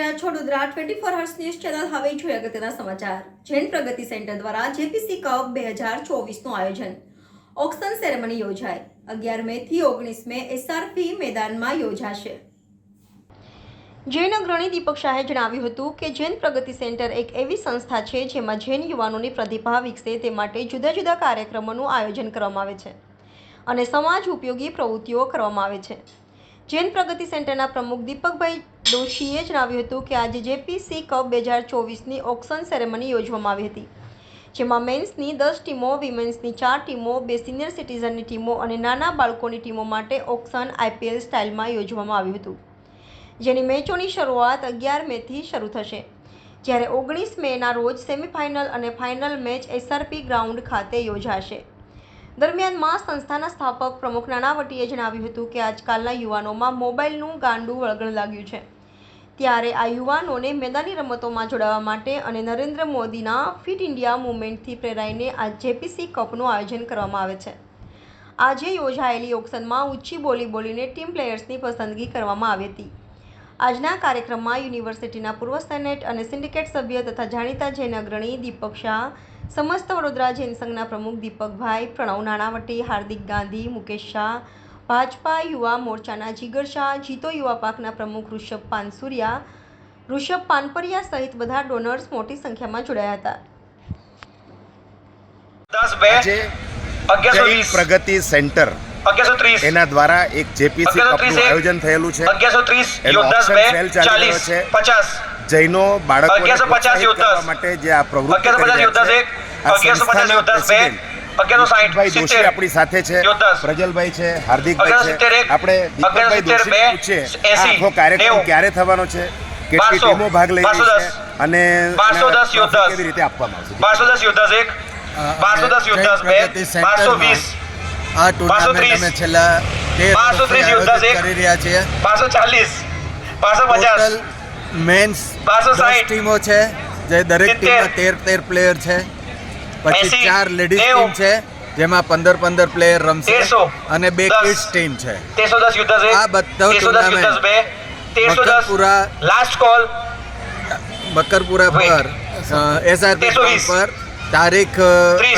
રહ્યા છો. Vadodara twenty four hours news channel હવે જોઈએ અગત્યના સમાચાર. જૈન પ્રગતિ સેન્ટર દ્વારા જેપીસી કપ બે હજાર ચોવીસનું આયોજન. ઓક્સન સેરેમની યોજાય. અગિયાર મે થી ઓગણીસ મે એસઆરપી મેદાનમાં યોજાશે. જૈન અગ્રણી દીપક શાહે જણાવ્યું હતું કે જૈન પ્રગતિ સેન્ટર એક એવી સંસ્થા છે જેમાં જૈન યુવાનોની પ્રતિભા વિકસે તે માટે જુદા જુદા કાર્યક્રમોનું આયોજન કરવામાં આવે છે અને સમાજ ઉપયોગી પ્રવૃત્તિઓ કરવામાં આવે છે. જૈન પ્રગતિ સેન્ટરના પ્રમુખ દીપકભાઈ દોશીએ જણાવ્યું હતું કે આજે જેપીસી કપ બે હજાર ચોવીસની ઓક્શન સેરેમની યોજવામાં આવી હતી, જેમાં મેન્સની દસ ટીમો, વિમેન્સની ચાર ટીમો, બે સિનિયર સિટીઝનની ટીમો અને નાના બાળકોની ટીમો માટે ઓક્શન આઈપીએલ સ્ટાઇલમાં યોજવામાં આવ્યું હતું. જેની મેચોની શરૂઆત અગિયાર મેથી શરૂ થશે, જ્યારે ઓગણીસ મેના રોજ સેમિફાઇનલ અને ફાઇનલ મેચ એસઆરપી ગ્રાઉન્ડ ખાતે યોજાશે. દરમિયાન મા સંસ્થાના સ્થાપક પ્રમુખ નાણાવટીએ જણાવ્યું હતું કે આજકાલના યુવાનોમાં મોબાઈલનું ગાંડું વળગણ લાગ્યું છે. ત્યારે આ યુવાનોને મેદાની રમતોમાં જોડાવા માટે અને નરેન્દ્ર મોદીના ફિટ ઇન્ડિયા મુવમેન્ટથી પ્રેરાઈને આ જેપીસી કપનું આયોજન કરવામાં આવે છે. આજે યોજાયેલી ઓક્શનમાં ઊંચી બોલી બોલીને ટીમ પ્લેયર્સની પસંદગી કરવામાં આવી હતી. આજના કાર્યક્રમમાં યુનિવર્સિટીના પૂર્વ સેનેટ અને સિન્ડિકેટ સભ્ય તથા જાણીતા જૈન અગ્રણી દીપક શાહ સમસ્ત વડોદરા જૈન સંઘના પ્રમુખ દીપકભાઈ પ્રણવ નાણાવટી હાર્દિક ગાંધી મુકેશ શાહ ભાજપા યુવા મોરચાના જીગર શાહ જીતો યુવા પાકના પ્રમુખ ઋષભ પાનસુરિયા ઋષભ પાનપરિયા સહિત બધા ડોનર્સ મોટી સંખ્યામાં જોડાયા હતા. આજે પ્રગતિ સેન્ટર એના દ્વારા એક જેપીસી કપનું આયોજન થયેલું છે. એનો ચાલી રહ્યો છે. જૈનો બાળકોને પ્રોત્સાહિત કરવા માટે જે આ પ્રવૃત્તિ કરી રહ્યા છે. એક આ અગિયારસો પચાસ અગિયારસો સિત્તેર આપણી સાથે છે પ્રજલભાઈ છે હાર્દિકભાઈ છે. આપણે દીપકભાઈ દોશી પૂછીએ આખો કાર્યક્રમ ક્યારે થવાનો છે? કેટલી ટીમો ભાગ લઈ રહી છે? અને બારસો દસ trophy કેવી રીતે આપવામાં આવશે? બારસો દસ યોદ્ધાસ એક બારસો દસ જૈન બે બારસો વીસ. આ ટુર્નામેન્ટ અમે છેલ્લા તેર બારસો ત્રીસ યોદ્ધા કરી રહ્યા છીએ. બારસો ચાલીસ. બારસો પચાસ. મેન્સ બારસો સાહીઠ ટીમો છે જે દરેક. ટીમમાં તેર તેર પ્લેયર છે. પછી ચાર લેડીઝ ટીમ છે જેમાં પંદર પંદર પ્લેયર રમશે. અને બે. કિડ્સ ટીમ છે. આ બધા tournament Makarpura last call Bakarpura પર એસઆરપી પર તારીખ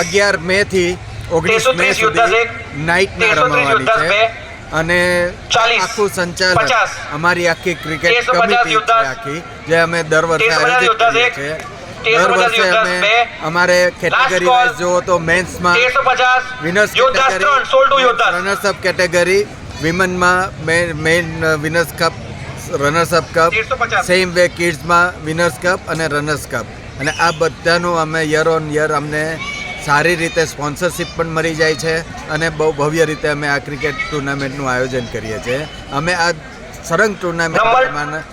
અગિયાર મે થી ઓગણીસ મે સુધી છે. નાઇટ તેરસો રમવાની છે. અને આખું સંચાલન. અમારી આખી ક્રિકેટ કમિટી છે આખી જે અમે દર વર્ષે આયોજિત કરીએ છીએ. દર વર્ષે અમે અમારે કેટેગરી વાઇઝ જુઓ તો મેન્સમાં winners category runners up category વિમનમાં main winners cup runners up cup same way કિડ્સમાં winners cup અને રનર્સ કપ અને આ બધાનું અમે યર ઓન યર અમને સારી રીતે સ્પોન્સરશિપ પણ મળી જાય છે અને બહુ ભવ્ય રીતે અમે આ ક્રિકેટ ટુર્નામેન્ટનું આયોજન કરીએ છીએ. અમે આ સરંગ ટુર્નામેન્ટ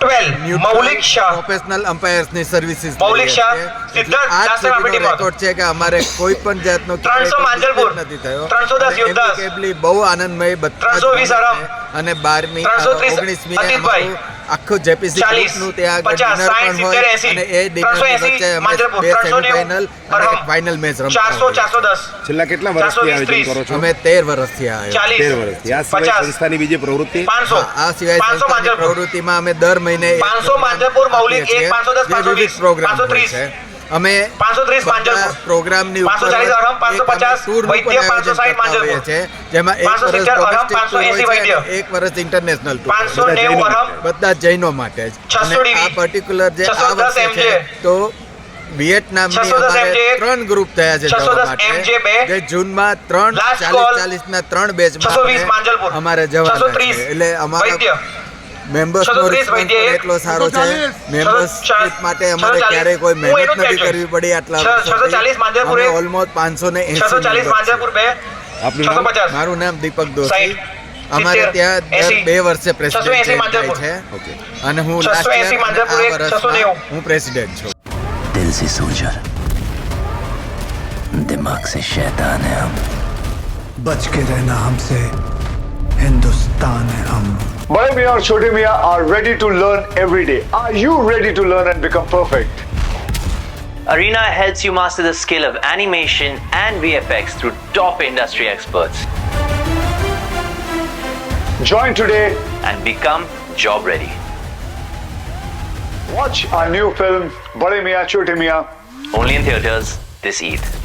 12, મૌલિક શાહ. પ્રોફેશનલ અમ્પાયર્સની સર્વિસીસ મૌલિક શાહ, સિદ્ધાર્થ દાસર આપણી રેકોર્ડ છે કે અમારે કોઈ પણ જાતનો. નથી થયો ત્રણસો દસ અને બહુ આનંદમય બધા જ ત્રણસો વીસ રમે આરામ. અને બારમી ત્રણસો ત્રીસ ઓગણીસમી અતિતભાઈ. આખું જેપીસી ગ્રુપનું ત્યાં ડિનર પણ હોય અને એ ડિનર વચ્ચે બે સેમિફાઇનલ અને એક ફાઇનલ મેચ રમતા હોય છેલ્લા કેટલા વર્ષથી આયોજન કરો છો? અમે 13 વર્ષથી આયોજન 13 વર્ષથી. આ સિવાય સંસ્થાની બીજી પ્રવૃત્તિ? આ સિવાય સંસ્થાની પ્રવૃત્તિમાં અમે દર મહિને 500 માંજરપુર મૌલિક 1 510 520 530 અમે. પ્રોગ્રામની ઉપર પચાસ પણ આયોજન કરતા હોઈએ છીએ. જેમાં એક વર્ષ હોય છે એક વર્ષ ઇન્ટરનેશનલ પાંચસો બધા જૈનો માટે જ. અને આ પર્ટિક્યુલર જે આ વર્ષે છે તો વિયેટનામની અમારે ત્રણ ગ્રુપ થયા છે જવા માટે. જે જૂનમાં ત્રણ ચાલીસ ચાલીસના ત્રણ બેચ છસો વીસ અમારે જવાના છે એટલે અમારા મેમ્બર્સનો રિસ્પોન્સ એટલો સારો છે. મેમ્બરશીપ માટે અમારે ક્યારે કોઈ મહેનત નથી કરવી પડી આટલા અમે ઓલમોસ્ટ પાંચસો ને એસી મારું નામ દીપક દોશી. અમારે ત્યાં દર બે વર્ષે પ્રેસિડેન્ટ થાય છે. અને હું લાસ્ટ યર આ હું પ્રેસિડેન્ટ છું. દિલ સે સોલ્જર દિમાગ સે શૈતાન હે હમ. બચ કે રહેના હમસે હિન્દુસ્તાન હે Baimiya or Chote Miya are ready to learn every day. Are you ready to learn and become perfect? Arena helps you master the skill of animation and VFX through top industry experts. Join today and become job ready. Watch our new film, Bade Mia Chote Mia. only in theaters this Eid.